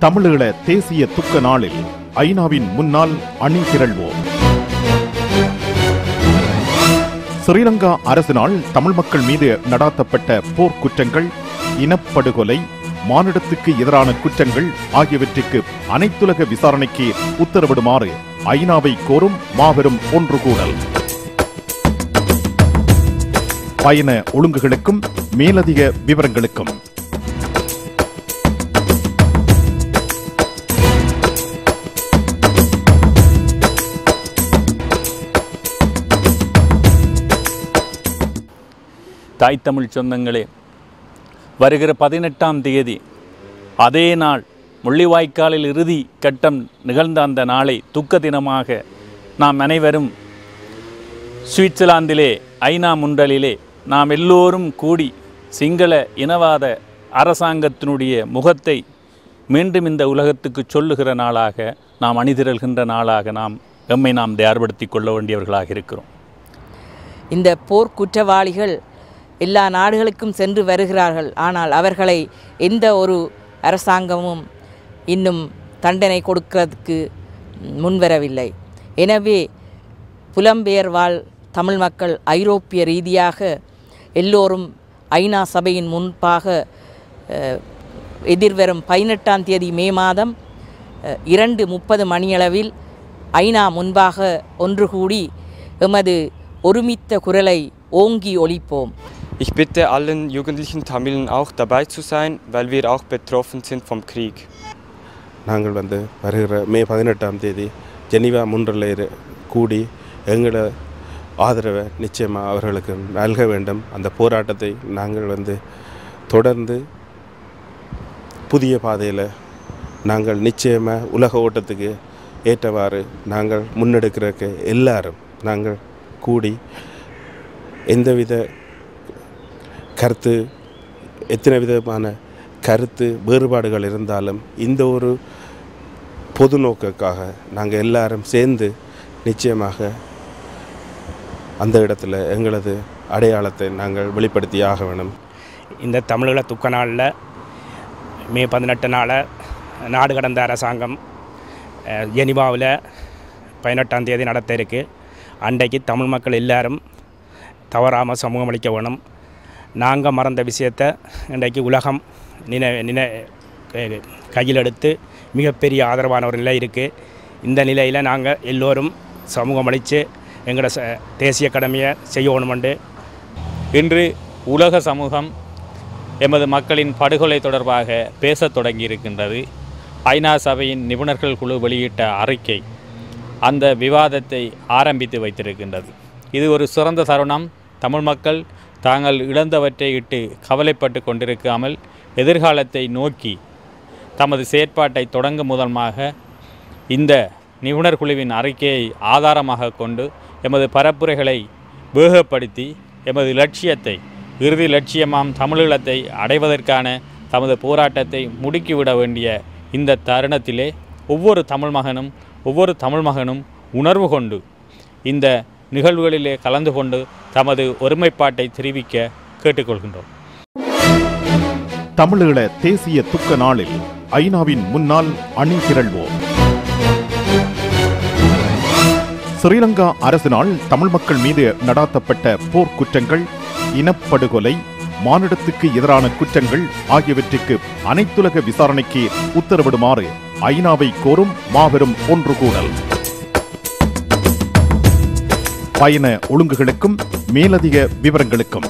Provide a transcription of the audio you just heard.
தமிழீழ தேசிய துக்க நாளில் ஐநாவின் முன்னால் அணி திரள்வோம். ஸ்ரீலங்கா அரசினால் தமிழ் மக்கள் மீது நடாத்தப்பட்ட போர்க்குற்றங்கள் இனப்படுகொலை மானிடத்துக்கு எதிரான குற்றங்கள் ஆகியவற்றுக்கு அனைத்துலக விசாரணைக்கு உத்தரவிடுமாறு ஐநாவை கோரும் மாபெரும் ஒன்று கூடல் பயண ஒழுங்குகளுக்கும் மேலதிக விவரங்களுக்கும் தாய் தமிழ் சொந்தங்களே வருகிற பதினெட்டாம் தேதி அதே நாள் முள்ளிவாய்க்காலில் இறுதி கட்டம் நிகழ்ந்த அந்த நாளை துக்க தினமாக நாம் அனைவரும் சுவிட்சர்லாந்திலே ஐநா முண்டலிலே நாம் எல்லோரும் கூடி சிங்கள இனவாத அரசாங்கத்தினுடைய முகத்தை மீண்டும் இந்த உலகத்துக்கு சொல்லுகிற நாளாக நாம் அணிதிரல்கின்ற நாளாக நாம் எம்மை நாம் தயார்படுத்தி கொள்ள வேண்டியவர்களாக இருக்கிறோம். இந்த போர் குற்றவாளிகள் எல்லா நாடுகளுக்கும் சென்று வருகிறார்கள். ஆனால் அவர்களை எந்த ஒரு அரசாங்கமும் இன்னும் தண்டனை கொடுக்கிறதுக்கு முன்வரவில்லை எனவே புலம்பெயர் வாழ் தமிழ் மக்கள் ஐரோப்பிய ரீதியாக எல்லோரும் ஐநா சபையின் முன்பாக எதிர்வரும் பதினெட்டாம் தேதி மே மாதம் இரண்டு முப்பது மணியளவில் ஐநா முன்பாக ஒன்று கூடி எமது ஒருமித்த குரலை ஓங்கி ஒழிப்போம் Ich bitte allen jugendlichen Tamilen auch dabei zu sein, weil wir auch betroffen sind vom Krieg. நாங்கள் வந்து வருகிற மே பதினெட்டாம் தேதி ஜெனீவா முன்றில் இரு கூடி எங்களோட ஆதரவை நிச்சயமாக அவர்களுக்கு நல்க வேண்டும் அந்த போராட்டத்தை நாங்கள் வந்து தொடர்ந்து புதிய பாதையில் நாங்கள் நிச்சயமாக உலக ஓட்டத்துக்கு ஏற்றவாறு நாங்கள் முன்னெடுக்கிறதுக்கு எல்லாரும் நாங்கள் கூடி எந்தவித கருத்து எத்தனை விதமான கருத்து வேறுபாடுகள் இருந்தாலும் இந்த ஒரு பொது நோக்குக்காக நாங்கள் எல்லாரும் சேர்ந்து நிச்சயமாக அந்த இடத்துல எங்களது அடையாளத்தை நாங்கள் வெளிப்படுத்தி ஆக வேணும் இந்த தமிழீழ துக்க நாளில் மே பதினெட்டு நாளை நாடு கடந்த அரசாங்கம் ஜெனிவாவில் பதினெட்டாம் தேதி நடத்த இருக்குது அன்றைக்கு தமிழ் மக்கள் எல்லாரும் தவறாமல் சமூகம் அளிக்க வேணும். நாங்கள் மறந்த விஷயத்தை இன்றைக்கு உலகம் நினை நினை கையில் எடுத்து மிகப்பெரிய ஆதரவான ஒரு நிலை இருக்குது இந்த நிலையில் நாங்கள் எல்லோரும் சமூகம் அளித்து எங்களோட ச தேசிய கடமையை செய்யணுமெண்டு. இன்று உலக சமூகம் எமது மக்களின் படுகொலை தொடர்பாக பேசத் தொடங்கியிருக்கின்றது. ஐநா சபையின் நிபுணர்கள் குழு வெளியிட்ட அறிக்கை அந்த விவாதத்தை ஆரம்பித்து வைத்திருக்கின்றது. இது ஒரு சிறந்த தருணம். தமிழ் மக்கள் தாங்கள் இழந்தவற்றை இட்டு கவலைப்பட்டு கொண்டிருக்காமல் எதிர்காலத்தை நோக்கி தமது செயற்பாட்டை தொடங்கும் முதலமாக இந்த நிபுணர் குழுவின் அறிக்கையை ஆதாரமாக கொண்டு எமது பரப்புரைகளை வேகப்படுத்தி எமது லட்சியத்தை இறுதி லட்சியமாம் தமிழீழத்தை அடைவதற்கான தமது போராட்டத்தை முடுக்கிவிட வேண்டிய இந்த தருணத்திலே ஒவ்வொரு தமிழ் மகனும் ஒவ்வொரு தமிழ் மகனும் உணர்வு கொண்டு இந்த நிகழ்வுகளிலே கலந்து கொண்டு தமது ஒருமைப்பாட்டை தெரிவிக்க கேட்டுக்கொள்கின்றோம். தமிழீழ தேசிய துக்க நாளில் ஐநாவின் முன்னால் அணி திரள்வோம் ஸ்ரீலங்கா அரசினால் தமிழ் மக்கள் மீது நடாத்தப்பட்ட போர்க்குற்றங்கள் இனப்படுகொலை மானிடத்துக்கு எதிரான குற்றங்கள் ஆகியவற்றுக்கு அனைத்துலக விசாரணைக்கு உத்தரவிடுமாறு ஐநாவை கோரும் மாபெரும் ஒன்று கூடல் பயண ஒழுங்குகளுக்கும் மேலதிக விவரங்களுக்கும்.